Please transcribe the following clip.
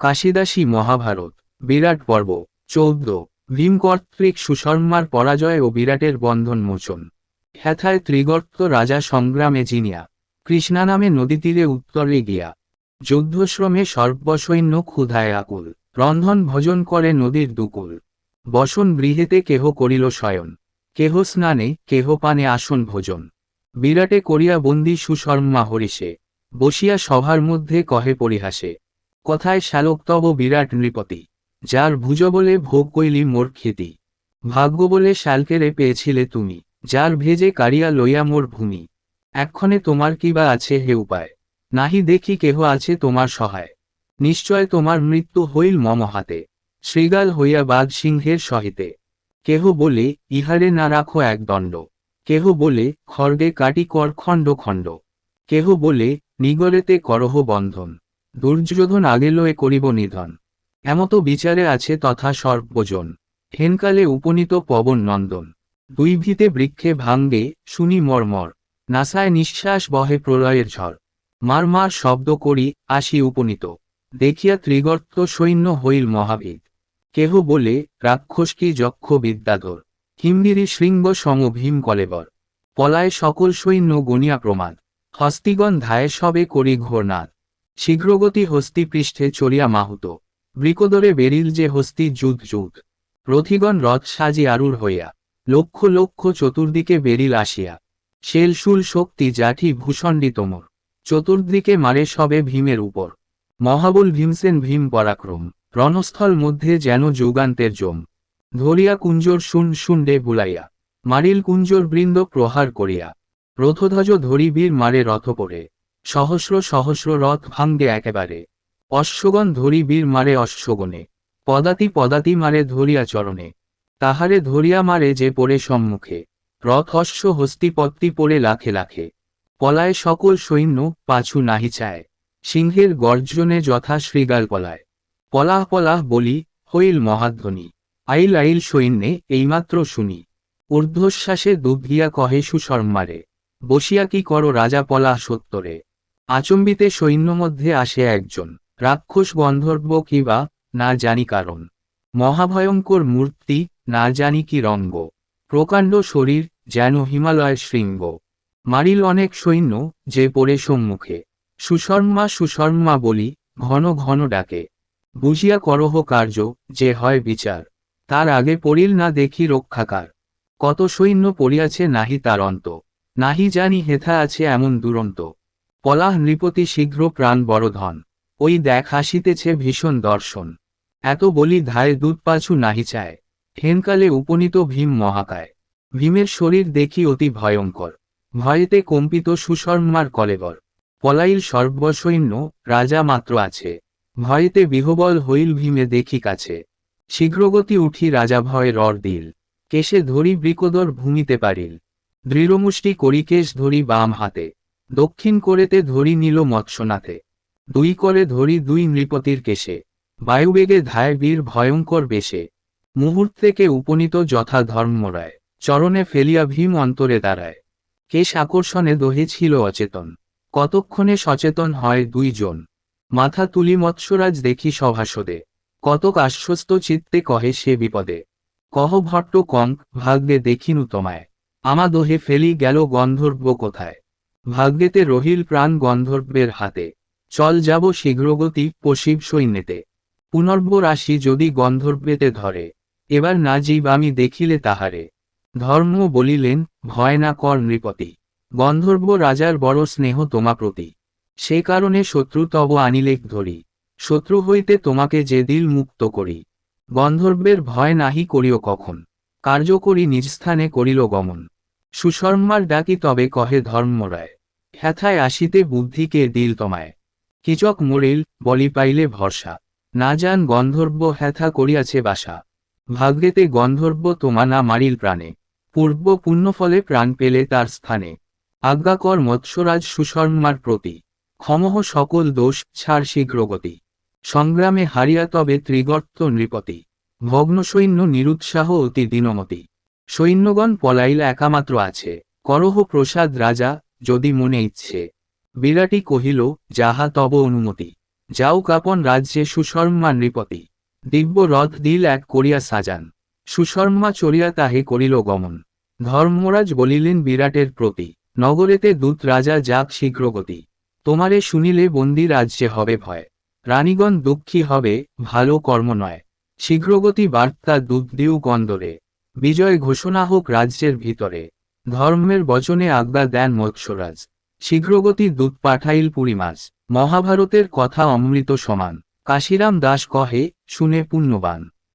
কাশিদাসী মহাভারত, বিরাট পর্ব, চৌদ্দ, ভীম কর্তৃক সুশর্মার পরাজয় ও বিরাটের বন্ধন মোচন হেথায় ত্রিগর্ত রাজা সংগ্রামে জিনিয়া, কৃষ্ণা নামে নদী তীরে উত্তরে গিয়া, যুদ্ধশ্রমে সর্বসৈন্য ক্ষুধায় আকুল, রন্ধন ভোজন করে নদীর দুকুল। বসন গৃহেতে কেহ করিল শয়ন, কেহ স্নানে, কেহ পানে আসন ভোজন। বিরাটে করিয়া বন্দি সুশর্মা হরিষে, বসিয়া সভার মধ্যে কহে পরিহাসে কথায় শ্যালক তব বিরাট নৃপতি, যার ভুজ বলে ভোগ কইলি মোর খ্যাতি ভাগ্য বলে শ্যালকেরে পেয়েছিলে তুমি, যার ভেজে কারিয়া লইয়া মোর ভূমি। এক্ষণে তোমার কি বা আছে হে উপায়? নাহি দেখি কেহ আছে তোমার সহায়। নিশ্চয় তোমার মৃত্যু হইল মম হাতে। শৃগাল হইয়া বাঘ সিংহের সহিতে। কেহ বলে, ইহারে না রাখো এক দণ্ড। কেহ বলে, খড়গে কাটি কর খণ্ড খণ্ড। কেহ বলে নিগরেতে করহ বন্ধন। দুর্যোধন আগেলয়ে করিব নিধন। এমতো বিচারে আছে তথা সর্বজন। হেনকালে উপনীত পবন নন্দন। দুই ভিতে বৃক্ষে ভাঙ্গে শুনি মর্মর। নাসায় নিঃশ্বাস বহে প্রলয়ের ঝড়। মার মার শব্দ করি আসি উপনীত। দেখিয়া ত্রিগর্ত সৈন্য হইল মহাবিদ কেহ বলে, রাক্ষস কি যক্ষ বিদ্যাধর? হিমগিরি শৃঙ্গ সম ভীম কলেবর। পলায় সকল সৈন্য গনিয়া প্রমাদ। হস্তিগণ ধায়ে সবে করি ঘোরনাদ। শীঘ্রগতি হস্তি পৃষ্ঠে চড়িয়া মাহুত। বৃকদরে বেরিল যে হস্তি যুধ যুধ রথিগণ রথ সাজি আরুর হইয়া, লক্ষ লক্ষ চতুর্দিকে বেরিল আসিয়া। শেলশুল শক্তি জাঠি ভূষণ্ডী তোমর চতুর্দিকে মারে সবে ভীমের উপর। মহাবল ভীমসেন ভীম পরাক্রম। রণস্থল মধ্যে যেন যুগান্তের জম ধরিয়া কুঞ্জর শুন শুন্ডে বুলাইয়া। মারিল কুঞ্জর বৃন্দ প্রহার করিয়া। রথধ্বজ ধরি বীর মারে রথ পড়ে সহস্র সহস্র রথ ভাঙ্গে একেবারে। অশ্বগণ ধরি বীর মারে অশ্বগণে, পদাতি পদাতি মারে ধরিয়া চরণে। তাহারে ধরিয়া মারে যে পড়ে সম্মুখে, রথ অশ্ব হস্তিপত্তি পড়ে লাখে লাখে। পলায় সকল সৈন্য, পাছু নাহি চায়। সিংহের গর্জনে যথা শৃগাল পলায়। পলাহ পলাহ বলি, হইল মহাধ্বনি। আইল আইল সৈন্যে, এইমাত্র শুনি। ঊর্ধ্বশ্বাসে দুধিয়া কহে সুশর্মারে, বসিয়া কি করো রাজা পলাহ সত্তরে আচম্বিতে সৈন্য মধ্যে আসে একজন। রাক্ষস গন্ধর্ব কিবা না জানি কারণ। মহাভয়ঙ্কর মূর্তি, না জানি কি রঙ্গ। প্রকাণ্ড শরীর, যেন হিমালয়ের শৃঙ্গ। মারিল অনেক সৈন্য, যে পড়ে সম্মুখে। সুশর্মা সুশর্মা বলি, ঘন ঘন ডাকে। বুঝিয়া করহ কার্য, যে হয় বিচার। তার আগে পড়িল না দেখি রক্ষাকার। কত সৈন্য পড়িয়াছে নাহি তার অন্ত নাহি জানি হেথা আছে এমন দুরন্ত। পলাহ নৃপতি শীঘ্র প্রাণ বড় ধন। ওই দেখ হাসিতেছে ভীষণ দর্শন। এত বলি ধায় দুধ পাছু নাহি চায়। হেনকালে উপনীত ভীম মহাকায়। ভীমের শরীর দেখি অতি ভয়ঙ্কর। ভয়েতে কম্পিত সুশর্মার কলেবর। পলাইল সর্বসৈন্য রাজা মাত্র আছে। ভয়েতে বিহবল হইল ভীমে দেখি কাছে। শীঘ্রগতি উঠি রাজা ভয়ে রর দিল। কেশে ধরি বৃকদর ভূমিতে পারিল। দৃঢ়মুষ্টি করি কেশ ধরি বাম হাতে। দক্ষিণ করেতে ধরি নিল মৎস্যনাথে, দুই করে ধরি দুই নৃপতির কেশে, বায়ুবেগে ধায় বীর ভয়ঙ্কর বেশে। মুহূর্তেকে উপনীত যথা ধর্মরায় চরণে ফেলিয়া ভীম অন্তরে দাঁড়ায়। কেশ আকর্ষণে দহে ছিল অচেতন, কতক্ষণে সচেতন হয় দুইজন মাথা তুলি মৎস্যরাজ দেখি সভাসদে, কতক আশ্বস্ত চিত্তে কহে সে বিপদে। কহ ভট্ট কঙ্ক, ভাগ্যে দেখিনু তোমায়, আমা দোহে ফেলি গেল গন্ধর্ব কোথায়। ভাগ্যেতে রহিল প্রাণ গন্ধর্বের হাতে। চল যাব শীঘ্রগতি পশিব সৈন্যেতে। পুনর্ব রাশি যদি গন্ধর্বেতে ধরে, এবার না জীব আমি দেখিলে তাহারে। ধর্ম বলিলেন, ভয় না কর নৃপতি। গন্ধর্ব রাজার বড় স্নেহ তোমা প্রতি। সে কারণে শত্রু তব আনিলেক ধরি। শত্রু হইতে তোমাকে যে দিল মুক্ত করি। গন্ধর্বের ভয় নাহি করিও কখন। কার্য করি নিজ স্থানে করিল গমন। সুশর্মার ডাকি তবে কহে ধর্মরায় হ্যাথায় আসিতে বুদ্ধিকে দিল তোমায়। কিচক মরিল, বলি পাইলে ভরসা। না যান গন্ধর্ব হ্যাথা করিয়াছে বাসা। ভাগ্যেতে গন্ধর্ব তোমা না মারিল প্রাণে। পূর্ব পুণ্যফলে প্রাণ পেলে তার স্থানে। আজ্ঞাকর মৎস্যরাজ সুশর্মার প্রতি। ক্ষমহ সকল দোষ, ছাড় শীঘ্রগতি সংগ্রামে হারিয়া তবে ত্রিগর্ত নৃপতি। ভগ্ন সৈন্য নিরুৎসাহ অতি দীনমতি। সৈন্যগণ পলাইল একামাত্র আছে। করহ প্রসাদ রাজা, যদি মনে ইচ্ছে। বিরাটি কহিল, যাহা তব অনুমতি। যাও কাপন রাজ্যে সুশর্মা নৃপতি। দিব্য রথ দিল এক করিয়া সাজান। সুশর্মা চড়িয়া তাহে করিল গমন। ধর্মরাজ বলিলেন, বিরাটের প্রতি। নগরেতে দূত রাজা যাক শীঘ্রগতি। তোমারে শুনিলে বন্দি রাজ্যে হবে ভয়। রানীগণ দুঃখী হবে, ভালো কর্ম নয়। শীঘ্রগতি বার্তা দুধ দিউ কন্দরে বিজয় ঘোষণা হোক রাজ্যের ভিতরে। ধর্মের বচনে আজ্ঞা দেন মৎস্যরাজ। শীঘ্রগতি দূত পাঠাইল পুরিমাস মহাভারতের কথা অমৃত সমান। কাশিরাম দাস কহে, শুনে পুণ্যবান।